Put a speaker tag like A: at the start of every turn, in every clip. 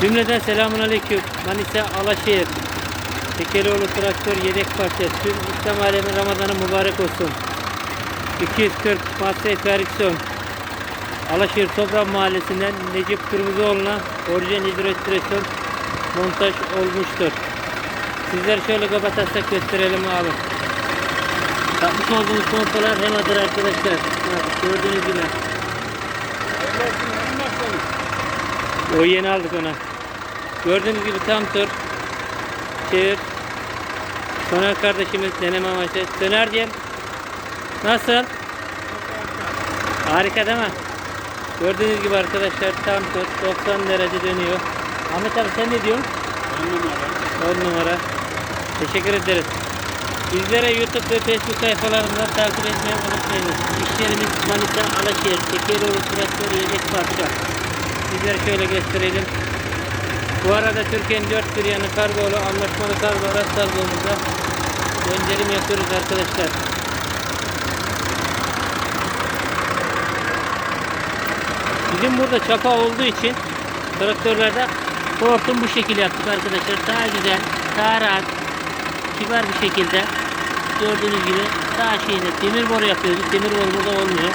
A: Cümleden selamun aleyküm. Manisa Alaşehir. Tekelioğlu traktör yedek parça. Tüm İslam alemi Ramazanı mübarek olsun. 240 Masraf Ferguson. Alaşehir Toprak Mahallesi'nden Necip Kırmızıoğlu'na orijinal hidrostrasyon montaj olmuştur. Sizler şöyle kapatarsak gösterelim abi. Yapmış olduğumuz pompalar hemadır arkadaşlar. Bak, Gördüğünüz gibi. O yeni aldık ona. Gördüğünüz gibi tam tur. Çevir. Soner kardeşimiz deneme amaçlı. Sonerciğim. Nasıl? Harika değil mi? Gördüğünüz gibi arkadaşlar tam tur 90 derece dönüyor. Ahmet abi sen ne diyorsun? 10 numara. Teşekkür ederiz. Bizlere YouTube ve Facebook sayfalarından takip etmeyi unutmayınız. İşlerimiz Manisa Alaşehir, Tekiroğlu Traktör Yedek Parça. Sizlere şöyle gösterelim. Bu arada Türkiye'nin dört bir yanı kargolu, anlaşmalı kargo, araç kargomuzda gönderim yapıyoruz arkadaşlar. Bizim burada çapa olduğu için traktörlerde hortum bu şekilde yaptık arkadaşlar. Daha güzel, daha rahat, kibar bir şekilde gördüğünüz gibi daha şeyde demir boru yapıyoruz. Demir boru burada olmuyor.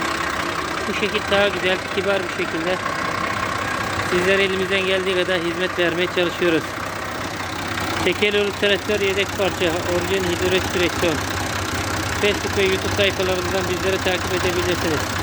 A: Bu şekil daha güzel, kibar bir şekilde sizlere elimizden geldiği kadar hizmet vermeye çalışıyoruz. Tekerlekli traktör yedek parça, orijinal hidrolik direksiyon. Facebook ve YouTube sayfalarımızdan bizleri takip edebilirsiniz.